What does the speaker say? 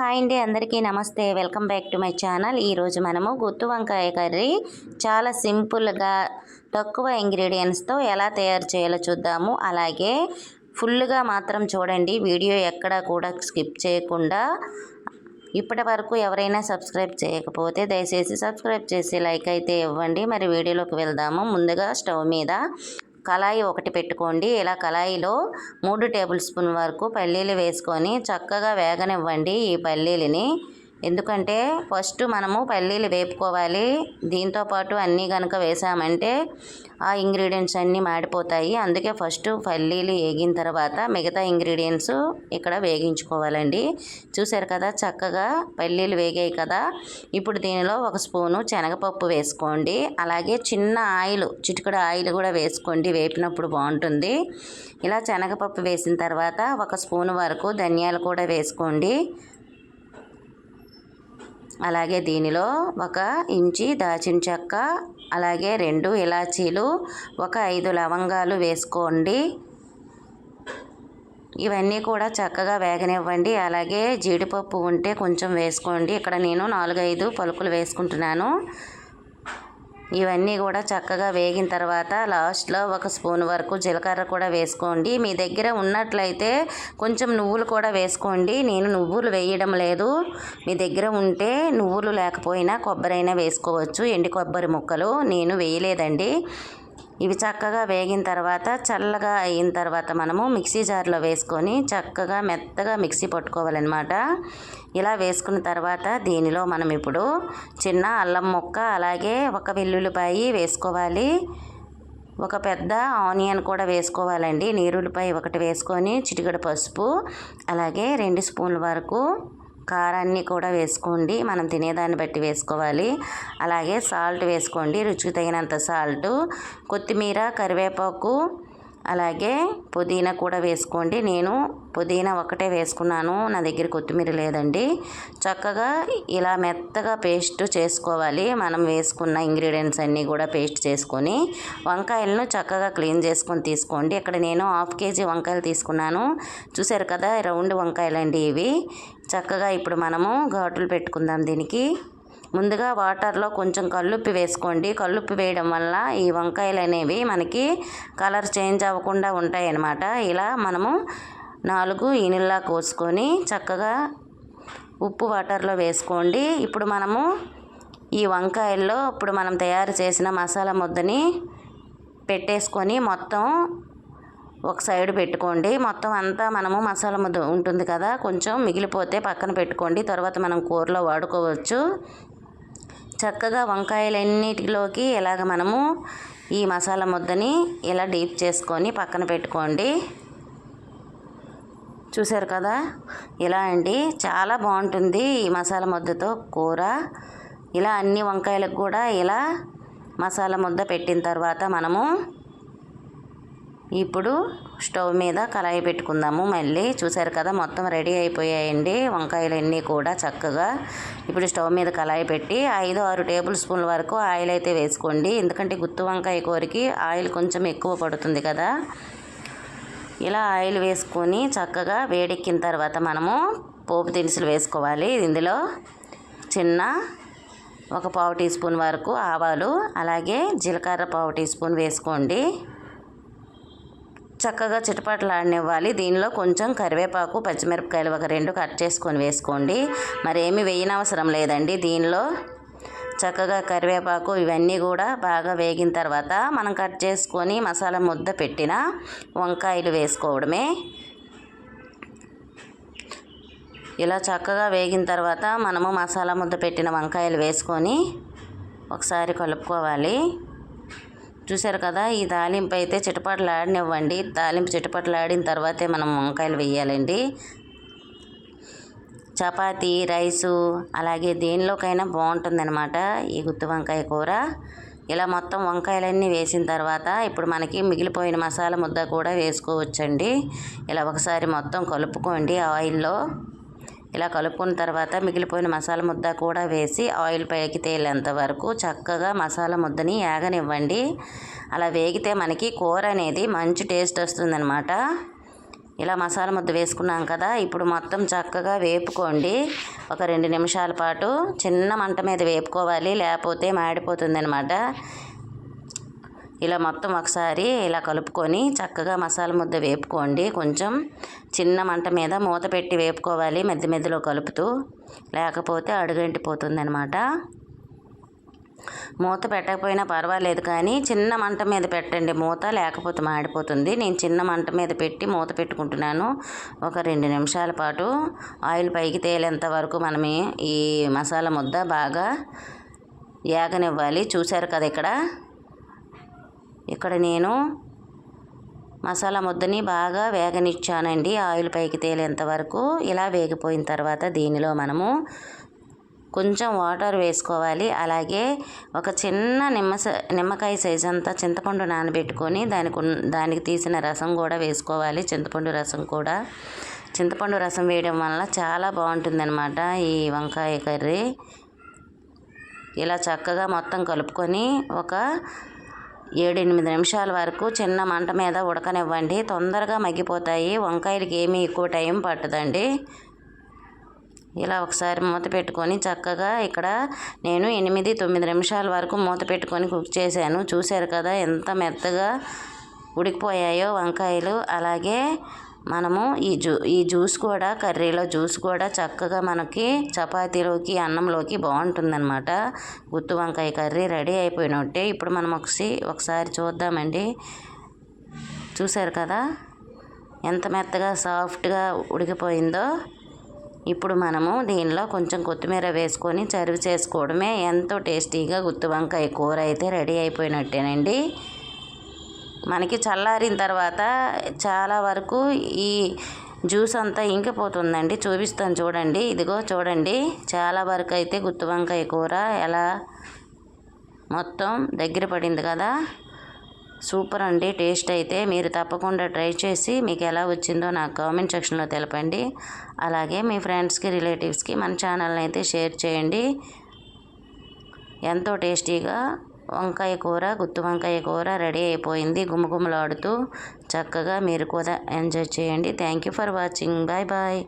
Hi అండి అందరికీ నమస్తే. Welcome back to my channel. ఈరోజు మనము గుత్తి వంకాయ కర్రీ చాలా సింపుల్గా తక్కువ ఇంగ్రీడియంట్స్తో ఎలా తయారు చేయాలో చూద్దాము. అలాగే ఫుల్గా మాత్రం చూడండి. వీడియో ఎక్కడా కూడా స్కిప్ చేయకుండా ఇప్పటి వరకు ఎవరైనా సబ్స్క్రైబ్ చేయకపోతే దయచేసి సబ్స్క్రైబ్ చేసి లైక్ అయితే ఇవ్వండి. మరి వీడియోలోకి వెళ్దాము. ముందుగా స్టవ్ మీద కళాయి ఒకటి పెట్టుకోండి. ఇలా కళాయిలో మూడు టేబుల్ స్పూన్ వరకు పల్లీలు వేసుకొని చక్కగా వేగనివ్వండి ఈ పల్లీలని. ఎందుకంటే ఫస్ట్ మనము పల్లీలు వేపుకోవాలి. దీంతో పాటు అన్నీ కనుక వేసామంటే ఆ ఇంగ్రీడియంట్స్ అన్నీ మాడిపోతాయి. అందుకే ఫస్ట్ పల్లీలు వేగిన తర్వాత మిగతా ఇంగ్రీడియంట్స్ ఇక్కడ వేగించుకోవాలండి. చూసారు కదా చక్కగా పల్లీలు వేగాయి కదా. ఇప్పుడు దీనిలో ఒక స్పూను శనగపప్పు వేసుకోండి. అలాగే చిన్న ఆయిల్ చిటికడ ఆయిల్ కూడా వేసుకోండి. వేపినప్పుడు బాగుంటుంది. ఇలా శనగపప్పు వేసిన తర్వాత ఒక స్పూన్ వరకు ధనియాలు కూడా వేసుకోండి. అలాగే దీనిలో ఒక ఇంచి దాచిన చెక్క అలాగే రెండు ఇలాచీలు ఒక ఐదు లవంగాలు వేసుకోండి. ఇవన్నీ కూడా చక్కగా వేగనివ్వండి. అలాగే జీడిపప్పు ఉంటే కొంచెం వేసుకోండి. ఇక్కడ నేను నాలుగైదు పలుకులు వేసుకుంటున్నాను. ఇవన్నీ కూడా చక్కగా వేగిన తర్వాత లాస్ట్లో ఒక స్పూన్ వరకు జీలకర్ర కూడా వేసుకోండి. మీ దగ్గర ఉన్నట్లయితే కొంచెం నువ్వులు కూడా వేసుకోండి. నేను నువ్వులు వేయడం లేదు. మీ దగ్గర ఉంటే నువ్వులు లేకపోయినా కొబ్బరి అయినా వేసుకోవచ్చు. ఎండి కొబ్బరి ముక్కలు నేను వేయలేదండి. ఇవి చక్కగా వేగిన తర్వాత చల్లగా అయిన తర్వాత మనము మిక్సీ జార్లో వేసుకొని చక్కగా మెత్తగా మిక్సీ పట్టుకోవాలన్నమాట. ఇలా వేసుకున్న తర్వాత దీనిలో మనం ఇప్పుడు చిన్న అల్లం ముక్క అలాగే ఒక వెల్లుల్లిపాయి వేసుకోవాలి. ఒక పెద్ద ఆనియన్ కూడా వేసుకోవాలండి. నీరుల్లిపాయ ఒకటి వేసుకొని చిటికడ పసుపు అలాగే రెండు స్పూన్ల వరకు కారాన్ని కూడా వేసుకోండి. మనం తినేదాన్ని బట్టి వేసుకోవాలి. అలాగే సాల్ట్ వేసుకోండి. రుచికి తగినంత సాల్ట్ కొత్తిమీర కరివేపాకు అలాగే పుదీనా కూడా వేసుకోండి. నేను పుదీనా ఒకటే వేసుకున్నాను. నా దగ్గర కొత్తిమీర లేదండి. చక్కగా ఇలా మెత్తగా పేస్ట్ చేసుకోవాలి. మనం వేసుకున్న ఇంగ్రీడియంట్స్ అన్నీ కూడా పేస్ట్ చేసుకొని వంకాయలను చక్కగా క్లీన్ చేసుకొని తీసుకోండి. ఇక్కడ నేను హాఫ్ కేజీ వంకాయలు తీసుకున్నాను. చూసారు కదా రౌండ్ వంకాయలండి ఇవి. చక్కగా ఇప్పుడు మనము ఘాటులు పెట్టుకుందాం దీనికి. ముందుగా వాటర్లో కొంచెం కల్లుప్పి వేసుకోండి. కల్లుప్పి వేయడం వల్ల ఈ వంకాయలు అనేవి మనకి కలర్ చేంజ్ అవ్వకుండా ఉంటాయి అన్నమాట ఇలా మనము నాలుగు ఈనిల్లా కోసుకొని చక్కగా ఉప్పు వాటర్లో వేసుకోండి. ఇప్పుడు మనము ఈ వంకాయల్లో ఇప్పుడు మనం తయారు చేసిన మసాలా ముద్దని పెట్టేసుకొని మొత్తం ఒక సైడ్ పెట్టుకోండి. మొత్తం అంతా మనము మసాలా ముద్ద ఉంటుంది కదా కొంచెం మిగిలిపోతే పక్కన పెట్టుకోండి. తర్వాత మనం కూరలో వాడుకోవచ్చు. చక్కగా వంకాయలన్నిటిలోకి ఇలాగ మనము ఈ మసాలా ముద్దని ఇలా డీప్ చేసుకొని పక్కన పెట్టుకోండి. చూసారు కదా? ఇలా అండి. చాలా బాగుంటుంది ఈ మసాలా ముద్దతో కూర. ఇలా అన్ని వంకాయలకు కూడా ఇలా మసాలా ముద్ద పెట్టిన తర్వాత మనము ఇప్పుడు స్టవ్ మీద కళాయి పెట్టుకుందాము మళ్ళీ. చూసారు కదా మొత్తం రెడీ అయిపోయాయండి. వంకాయలన్నీ కూడా చక్కగా ఇప్పుడు స్టవ్ మీద కళాయి పెట్టి ఐదు ఆరు టేబుల్ స్పూన్ల వరకు ఆయిల్ అయితే వేసుకోండి. ఎందుకంటే గుత్తి వంకాయ కూరకి ఆయిల్ కొంచెం ఎక్కువ పడుతుంది కదా. ఇలా ఆయిల్ వేసుకొని చక్కగా వేడెక్కిన తర్వాత మనము పోపు దినుసులు వేసుకోవాలి. ఇందులో చిన్న ఒక పావు టీ స్పూన్ వరకు ఆవాలు అలాగే జీలకర్ర పావు టీ స్పూన్ వేసుకోండి. చక్కగా చిటపటలాడనివ్వాలి. దీనిలో కొంచెం కరివేపాకు పచ్చిమిరపకాయలు ఒక రెండు కట్ చేసుకొని వేసుకోండి. మరి ఏమి వేయనవసరం లేదండి. దీనిలో చక్కగా కరివేపాకు ఇవన్నీ కూడా బాగా వేగిన తర్వాత మనం కట్ చేసుకొని మసాలా ముద్ద పెట్టిన వంకాయలు వేసుకోవడమే. ఇలా చక్కగా వేగిన తర్వాత మనము మసాలా ముద్ద పెట్టిన వంకాయలు వేసుకొని ఒకసారి కలుపుకోవాలి. చూసారు కదా ఈ తాలింపు అయితే చిటపటలాడనివ్వండి. తాలింపు చిటపటలాడిన తర్వాతే మనం వంకాయలు వేయాలండి చపాతీ రైసు అలాగే దేనిలోకైనా బాగుంటుందన్నమాట ఈ గుత్తి వంకాయ కూర. ఇలా మొత్తం వంకాయలన్నీ వేసిన తర్వాత ఇప్పుడు మనకి మిగిలిపోయిన మసాలా ముద్ద కూడా వేసుకోవచ్చండి. ఇలా ఒకసారి మొత్తం కలుపుకోండి ఆయిల్లో. ఇలా కలుపుకున్న తర్వాత మిగిలిపోయిన మసాలా ముద్ద కూడా వేసి ఆయిల్ పైకి తేలేంత వరకు చక్కగా మసాలా ముద్దని ఏగనివ్వండి. అలా వేగితే మనకి కూర అనేది మంచి టేస్ట్ వస్తుందన్నమాట. ఇలా మసాలా ముద్ద వేసుకున్నాం కదా ఇప్పుడు మొత్తం చక్కగా వేపుకోండి. ఒక రెండు నిమిషాల పాటు చిన్న మంట మీద వేపుకోవాలి లేకపోతే మాడిపోతుంది అనమాట ఇలా మొత్తం ఒకసారి ఇలా కలుపుకొని చక్కగా మసాలా ముద్ద వేపుకోండి. కొంచెం చిన్న మంట మీద మూత పెట్టి వేపుకోవాలి మధ్య మధ్యలో కలుపుతూ. లేకపోతే అడుగంటిపోతుంది అనమాట మూత పెట్టకపోయినా పర్వాలేదు కానీ చిన్న మంట మీద పెట్టండి మూత లేకపోతే మాడిపోతుంది. నేను చిన్న మంట మీద పెట్టి మూత పెట్టుకుంటున్నాను. ఒక రెండు నిమిషాల పాటు ఆయిల్ పైకి తేలేంత వరకు మనమే ఈ మసాలా ముద్ద బాగా ఏగనివ్వాలి. చూశారు కదా ఇక్కడ? ఇక్కడ నేను మసాలా ముద్దని బాగా వేగనిచ్చానండి. ఆయిల్ పైకి తేలేంత వరకు ఇలా వేగిపోయిన తర్వాత దీనిలో మనము కొంచెం వాటర్ వేసుకోవాలి. అలాగే ఒక చిన్న నిమ్మ నిమ్మకాయ సైజ్ అంతా చింతపండు నానబెట్టుకొని దానికి దానికి తీసిన రసం కూడా వేసుకోవాలి. చింతపండు రసం కూడా. చింతపండు రసం వేయడం వల్ల చాలా బాగుంటుందన్నమాట ఈ వంకాయ కర్రీ. ఇలా చక్కగా మొత్తం కలుపుకొని ఒక ఏడెనిమిది నిమిషాల వరకు చిన్న మంట మీద ఉడకనివ్వండి. తొందరగా మగ్గిపోతాయి. వంకాయలకి ఏమీ ఎక్కువ టైం పట్టదండి. ఇలా ఒకసారి మూత పెట్టుకొని చక్కగా ఇక్కడ నేను ఎనిమిది తొమ్మిది నిమిషాల వరకు మూత పెట్టుకొని కుక్ చేశాను. చూశారు కదా ఎంత మెత్తగా ఉడికిపోయాయో వంకాయలు. అలాగే మనము ఈ జ్యూ ఈ జ్యూస్ కూడా కర్రీలో జ్యూస్ కూడా చక్కగా మనకి చపాతీలోకి అన్నంలోకి బాగుంటుందన్నమాట. గుత్తి వంకాయ కర్రీ రెడీ అయిపోయినట్టే ఇప్పుడు మనం ఒకసి ఒకసారి చూద్దామండి. చూశారు కదా? ఎంత మెత్తగా సాఫ్ట్గా ఉడికిపోయిందో. ఇప్పుడు మనము దీనిలో కొంచెం కొత్తిమీర వేసుకొని సర్వ్ చేసుకోవడమే ఎంతో టేస్టీగా గుత్తి వంకాయ కూర అయితే రెడీ అయిపోయినట్టేనండి. మనకి చల్లారిన తర్వాత చాలా వరకు ఈ జ్యూస్ అంతా ఇంకిపోతుందండి. చూపిస్తాను చూడండి. ఇదిగో చూడండి. చాలా వరకు అయితే గుత్తి వంకాయ కూర ఎలా మొత్తం దగ్గర పడింది కదా. సూపర్ అండి. టేస్ట్ అయితే మీరు తప్పకుండా ట్రై చేసి మీకు ఎలా వచ్చిందో నాకు కామెంట్ సెక్షన్లో తెలపండి. అలాగే మీ ఫ్రెండ్స్కి రిలేటివ్స్కి మన ఛానల్ని అయితే షేర్ చేయండి. ఎంతో టేస్టీగా వంకాయ కూర గుత్తి వంకాయ కూర రెడీ అయిపోయింది. గుమగుమలాడుతూ చక్కగా మీరు కూడా ఎంజాయ్ చేయండి. Thank you for watching bye bye